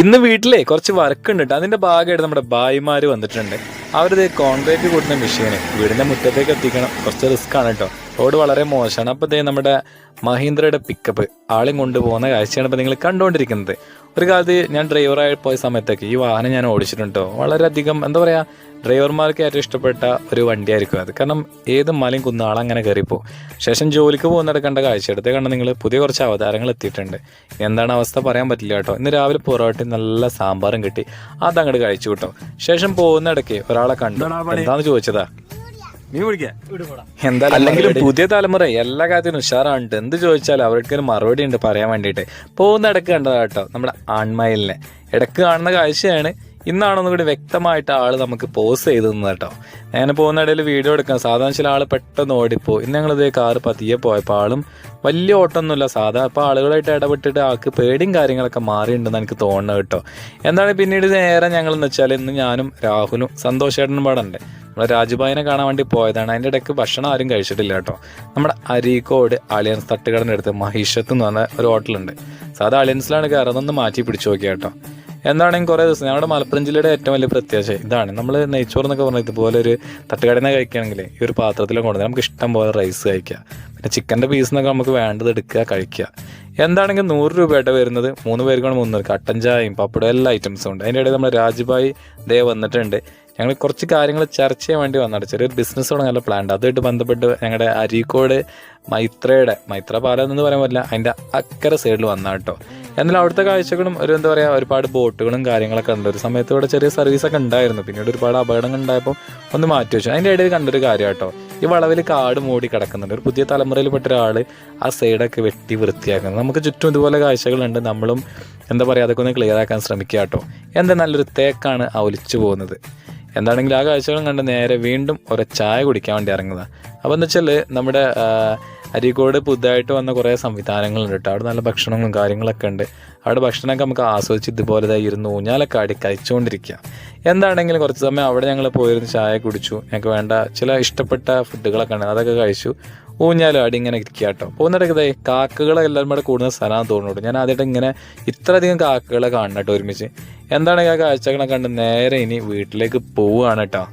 ഇന്ന് വീട്ടിലെ കുറച്ച് വർക്ക് ഉണ്ട് അതിന്റെ ഭാഗമായിട്ട് നമ്മുടെ ഭായിമാർ വന്നിട്ടുണ്ട്. അവരത് കോൺക്രീറ്റ് കൂട്ടുന്ന മെഷീന് വീടിന്റെ മുറ്റത്തേക്ക് എത്തിക്കണം. കുറച്ച് റിസ്ക് ആണ് കേട്ടോ റോഡ് വളരെ മോശമാണ്. അപ്പോൾ ഇതേ നമ്മുടെ മഹീന്ദ്രയുടെ പിക്കപ്പ് ആളും കൊണ്ടുപോകുന്ന കാഴ്ചയാണ് ഇപ്പോൾ നിങ്ങൾ കണ്ടുകൊണ്ടിരിക്കുന്നത്. ഒരു കാലത്ത് ഞാൻ ഡ്രൈവറായി പോയ സമയത്തൊക്കെ ഈ വാഹനം ഞാൻ ഓടിച്ചിട്ടുണ്ടോ. ട്ടോ. വളരെയധികം എന്താ പറയുക ഡ്രൈവർമാർക്ക് ഏറ്റവും ഇഷ്ടപ്പെട്ട ഒരു വണ്ടിയായിരിക്കും അത്. കാരണം ഏത് മലയും കുന്നാളും അങ്ങനെ കയറിപ്പോ ശേഷം ജോലിക്ക് പോകുന്നിട കണ്ട കാഴ്ച എടുത്തേ കണ്ട നിങ്ങൾ പുതിയ കുറച്ച് അവതാരങ്ങൾ എത്തിയിട്ടുണ്ട്. എന്താണ് അവസ്ഥ പറയാൻ പറ്റില്ല കേട്ടോ. ഇന്ന് രാവിലെ പൊറോട്ടയും നല്ല സാമ്പാറും കിട്ടി. അതങ്ങോട്ട് കഴിച്ചു കിട്ടും. ശേഷം പോകുന്നിടയ്ക്ക് ഒരാളെ കണ്ടു. എന്താന്ന് ചോദിച്ചതാ? അല്ലെങ്കിൽ പുതിയ തലമുറ എല്ലാ കാര്യത്തിനും ഉഷാറാണ്. എന്ത് ചോദിച്ചാലും അവർക്ക് ഒരു മറുപടി ഉണ്ട് പറയാൻ വേണ്ടിട്ട് പോകുന്ന ഇടയ്ക്ക് കണ്ടതാ കേട്ടോ നമ്മുടെ ആൺമയിലിനെ. ഇടയ്ക്ക് കാണുന്ന കാഴ്ചയാണ്. ഇന്നാണൊന്നും കൂടി വ്യക്തമായിട്ട് ആൾ നമുക്ക് പോസ് ചെയ്തു തന്നത് കേട്ടോ. ഞാൻ പോകുന്ന ഇടയിൽ വീഡിയോ എടുക്കാം. സാധാരണ ചില ആൾ പെട്ടെന്ന് ഓടിപ്പോ ഇന്ന് ഞങ്ങൾ ഇതേ കാറ് പതിയെ പോയപ്പോൾ ആളും വലിയ ഓട്ടമൊന്നുമില്ല. സാധാ അപ്പോൾ ആളുകളായിട്ട് ഇടപെട്ടിട്ട് ആൾക്ക് പേടിയും കാര്യങ്ങളൊക്കെ മാറിയിട്ടുണ്ടെന്ന് എനിക്ക് തോന്നുന്നത് കേട്ടോ. എന്താണ് പിന്നീട് നേരെ ഞങ്ങൾ എന്ന് വെച്ചാൽ ഇന്ന് ഞാനും രാഹുലും സന്തോഷേട്ടനും പാടുണ്ട്. നമ്മളെ രാജുബായിനെ കാണാൻ വേണ്ടി പോയതാണ്. അതിന്റെ ഇടയ്ക്ക് ഭക്ഷണം ആരും കഴിച്ചിട്ടില്ല കേട്ടോ. നമ്മുടെ അരീക്കോട് അലയൻസ് തട്ടുകടന്റെ അടുത്ത് മഹിഷത്ത് എന്ന് പറഞ്ഞ ഒരു ഹോട്ടലുണ്ട്. സാധാ അലയൻസിലാണ് കയറുന്നത് ഒന്ന് മാറ്റി പിടിച്ചു നോക്കിയ കേട്ടോ. എന്താണെങ്കിൽ കുറേ ദിവസം നമ്മുടെ മലപ്പുറം ജില്ലയുടെ ഏറ്റവും വലിയ പ്രത്യാശ ഇതാണ്. നമ്മൾ നെയ്ച്ചോറ് എന്നൊക്കെ പറഞ്ഞാൽ ഇതുപോലെ ഒരു തട്ടുകടയിൽ കഴിക്കുകയാണെങ്കിൽ ഈ ഒരു പാത്രത്തിലും കൊണ്ടുവന്ന് നമുക്ക് ഇഷ്ടം പോലെ റൈസ് കഴിക്കുക. പിന്നെ ചിക്കന്റെ പീസ് എന്നൊക്കെ നമുക്ക് വേണ്ടത് എടുക്കുക കഴിക്കുക. എന്താണെങ്കിൽ നൂറ് രൂപയായിട്ട് വരുന്നത് മൂന്ന് പേർക്കാണ് മുന്നൂറ്. കട്ടൻ ചായയും പപ്പടം എല്ലാ ഐറ്റംസും ഉണ്ട്. അതിന്റെ ഇടയിൽ നമ്മുടെ രാജുഭായി ദേ വന്നിട്ടുണ്ട്. ഞങ്ങൾ കുറച്ച് കാര്യങ്ങൾ ചർച്ച ചെയ്യാൻ വേണ്ടി വന്നിട്ട് ചെറിയൊരു ബിസിനസ് തുടങ്ങാനുള്ള പ്ലാൻ ഉണ്ട്. അതുമായിട്ട് ബന്ധപ്പെട്ട് ഞങ്ങളുടെ അരീക്കോട് മൈത്രയുടെ മൈത്ര പാലം എന്ന് പറയാൻ പറ്റില്ല. അതിന്റെ അക്കരെ സൈഡിൽ വന്ന കേട്ടോ എന്നാൽ അവിടുത്തെ കാഴ്ചകളും ഒരു എന്താ പറയുക ഒരുപാട് ബോട്ടുകളും കാര്യങ്ങളൊക്കെ ഉണ്ട്. ഒരു സമയത്ത് ഇവിടെ ചെറിയ സർവീസ് ഒക്കെ ഉണ്ടായിരുന്നു. പിന്നീട് ഒരുപാട് അപകടങ്ങൾ ഉണ്ടായപ്പോൾ ഒന്ന് മാറ്റി വെച്ചു. അതിന്റെ ഇടയിൽ കണ്ടൊരു കാര്യം കേട്ടോ ഈ വളവിൽ കാട് മൂടി കിടക്കുന്നുണ്ട്. ഒരു പുതിയ തലമുറയിൽപ്പെട്ട ഒരാൾ ആ സൈഡൊക്കെ വെട്ടി വൃത്തിയാക്കുന്നത്. നമുക്ക് ചുറ്റും ഇതുപോലെ കാഴ്ചകളുണ്ട് നമ്മളും എന്താ പറയുക അതൊക്കെ ഒന്ന് ക്ലിയർ ആക്കാൻ ശ്രമിക്കുക കേട്ടോ എന്താ നല്ലൊരു തേക്കാണ് ആ ഒലിച്ചു പോകുന്നത്. എന്താണെങ്കിലും ആ കാഴ്ചകളും കണ്ട് നേരെ വീണ്ടും ഒരു ചായ കുടിക്കാൻ വേണ്ടി ഇറങ്ങുന്നതാണ് അപ്പോൾ എന്ന് വെച്ചാൽ നമ്മുടെ അരീക്കോട് പുതുതായിട്ട് വന്ന കുറേ സംവിധാനങ്ങളുണ്ട് കേട്ടോ. അവിടെ നല്ല ഭക്ഷണങ്ങളും കാര്യങ്ങളൊക്കെ ഉണ്ട്. അവിടെ ഭക്ഷണമൊക്കെ നമുക്ക് ആസ്വദിച്ച് ഇതുപോലെ ദാ ഇരുന്ന് ഊഞ്ഞാലൊക്കെ ആടി കഴിച്ചുകൊണ്ടിരിക്കുക എന്താണെങ്കിലും കുറച്ച് സമയം അവിടെ ഞങ്ങൾ പോയിരുന്ന് ചായ കുടിച്ചു. ഞങ്ങൾക്ക് വേണ്ട ചില ഇഷ്ടപ്പെട്ട ഫുഡുകളൊക്കെ ഉണ്ട്. അതൊക്കെ കഴിച്ചു. ഊഞ്ഞാലും ആടി ഇങ്ങനെ ഇരിക്കുക കേട്ടോ. പോകുന്നിടയ്ക്ക് എല്ലാവരും കൂടെ കൂടുന്ന സ്ഥലമാണെന്ന് തോന്നുന്നുണ്ട്. ഞാൻ ആദ്യമായിട്ട് ഇങ്ങനെ ഇത്രയധികം കാക്കകളെ കാണണം കേട്ടോ ഒരുമിച്ച്. എന്താണെങ്കിൽ ആ കാഴ്ചകളെ കണ്ട് നേരെ ഇനി വീട്ടിലേക്ക് പോവുകയാണ് കേട്ടോ.